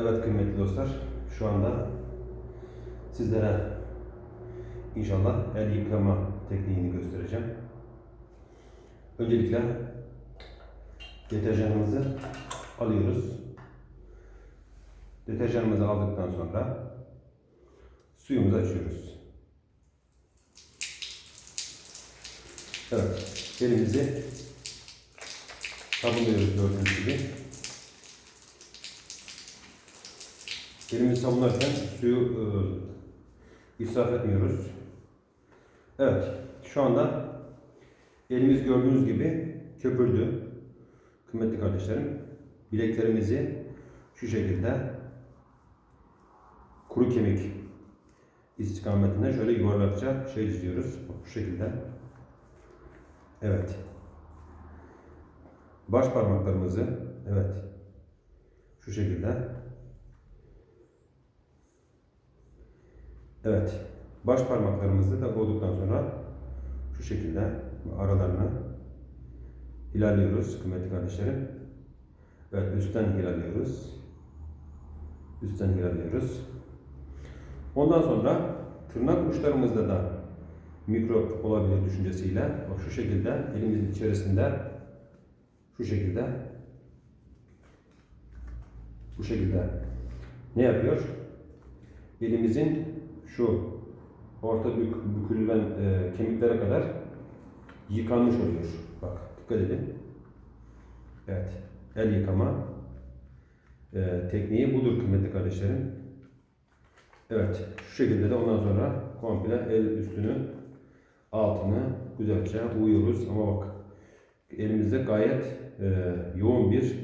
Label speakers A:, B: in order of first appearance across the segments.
A: Evet kıymetli dostlar, şu anda sizlere inşallah el yıkama tekniğini göstereceğim. Öncelikle deterjanımızı alıyoruz. Deterjanımızı aldıktan sonra suyumuzu açıyoruz. Evet, elimizi sabunluyoruz gördüğünüz gibi. Elimizi sabunlarken suyu e, israf etmiyoruz. Evet, şu anda elimiz gördüğünüz gibi köpürdü. Kıymetli kardeşlerim, bileklerimizi şu şekilde kuru kemik istikametinde şöyle yuvarlakça şey çiziyoruz. Bu şekilde. Evet. Baş parmaklarımızı evet şu şekilde Evet. Baş parmaklarımızı da koyduktan sonra şu şekilde aralarını ilerliyoruz kıymetli kardeşlerim. Evet üstten ilerliyoruz. Üstten ilerliyoruz. Ondan sonra tırnak uçlarımızda da mikrop olabilir düşüncesiyle bak şu şekilde elimizin içerisinde şu şekilde bu şekilde ne yapıyor? Elimizin şu orta bük, bükülülen e, kemiklere kadar yıkanmış oluyor. Bak dikkat edin. Evet. El yıkama e, tekniği budur kıymetli kardeşlerim. Evet. Şu şekilde de ondan sonra komple el üstünü altını güzelce uyuyoruz. Ama bak elimizde gayet e, yoğun bir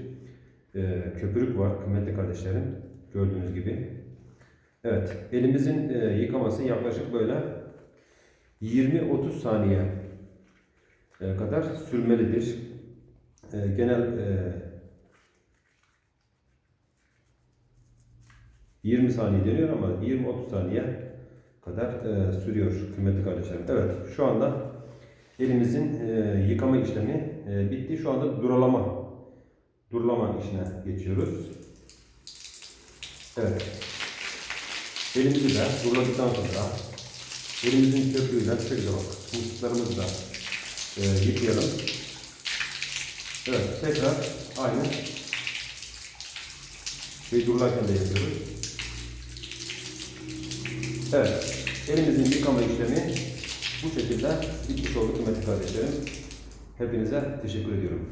A: e, köpürük var kıymetli kardeşlerim. Gördüğünüz gibi. Evet, elimizin e, yıkaması yaklaşık böyle 20-30 saniye e, kadar sürmelidir. E, genel e, 20 saniye deniyor ama 20-30 saniye kadar e, sürüyor kıymetli kardeşlerim. Evet, şu anda elimizin e, yıkama işlemi e, bitti. Şu anda durulama durulama işine geçiyoruz. Evet. Elimizi de duruladıktan sonra elimizin köpüğüyle şöyle bak mısırlarımızı da e, yıkayalım. Evet tekrar aynı şey durularken de yapıyoruz. Evet elimizin yıkama işlemi bu şekilde bitmiş oldu kıymetli kardeşlerim. Hepinize teşekkür ediyorum.